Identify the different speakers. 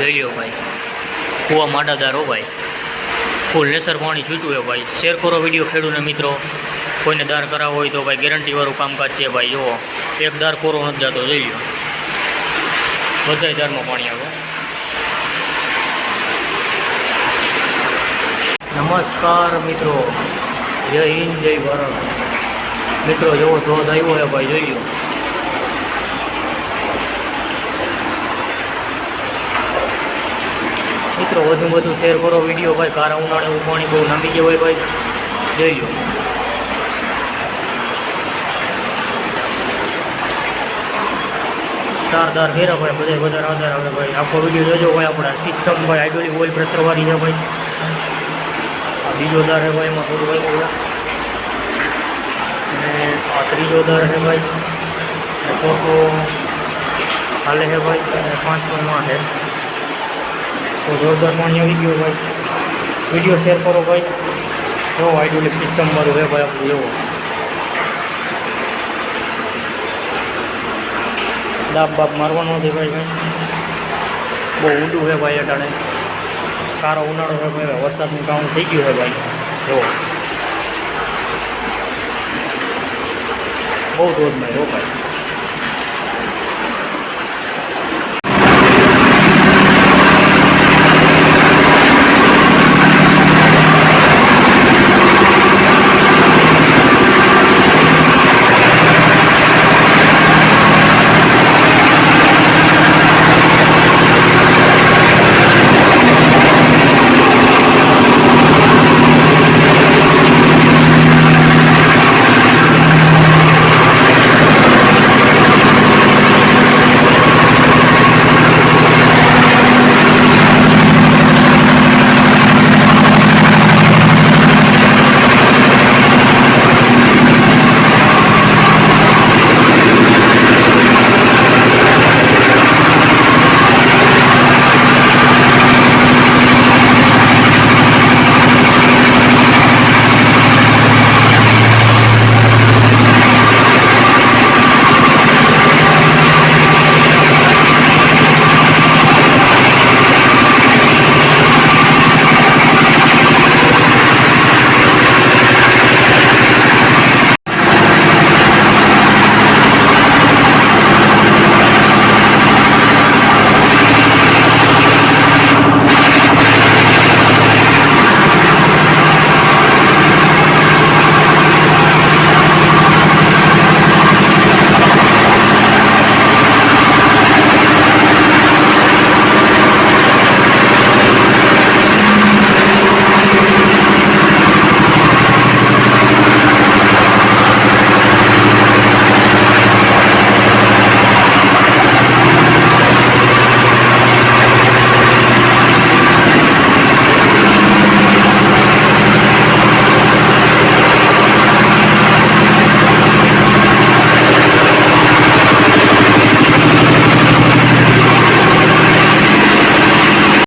Speaker 1: લ્યો ભાઈ. કૂવા માડાદાર હો ભાઈ. ફૂલ નેસર પાણી છૂટ્યું હે ભાઈ. શેર કરો વીડિયો ખેડૂને મિત્રો. કોઈને દાર કરાવવો હોય તો ભાઈ ગેરંટીવાળું કામકાજ છે ભાઈ, જુઓ. એક દાર કોરો નથી જતો, જોઈ લ્યો. બધાય દારમાં પાણી આવે. નમસ્કાર મિત્રો. જય હિન્દ, જય ભારત. મિત્રો જેવો ધોધ આવ્યો હે ભાઈ, જોઈ લો મિત્રો વધુ વધુ શેર કરો વિડીયો ભાઈ કારા ઉનાળે એવું પાણી બહુ નામી ગયું હોય ભાઈ જોઈ લો તાર તાર ફેરા ભાઈ બધા વધારે આધાર આવે ભાઈ આખો વિડીયો જોજો ભાઈ આપણા સિસ્ટમ ભાઈ હાઇડ્રોલિક ઓઇલ પ્રેશરવાળી છે ભાઈ આ બીજો દર છે ભાઈ એમાં થોડું ભાઈ અને આ ત્રીજો દર છે ભાઈ અને ચોથો હાલે છે ભાઈ અને પાંચમો માં છે તો જોરદાર પાણી આવી ગયું ભાઈ વિડીયો શેર કરો ભાઈ જો હાઇડ્રોલિક સિસ્ટમ મારું છે ભાઈ આપણું એવો દાબ બાપ મારવાનો નથી ભાઈ ભાઈ બહુ ઊંડું છે ભાઈ અટાણે સારો ઉનાળો છે ભાઈ વરસાદનું કામ થઈ ગયું છે ભાઈ જો બહુ ધોધમાં હો ભાઈ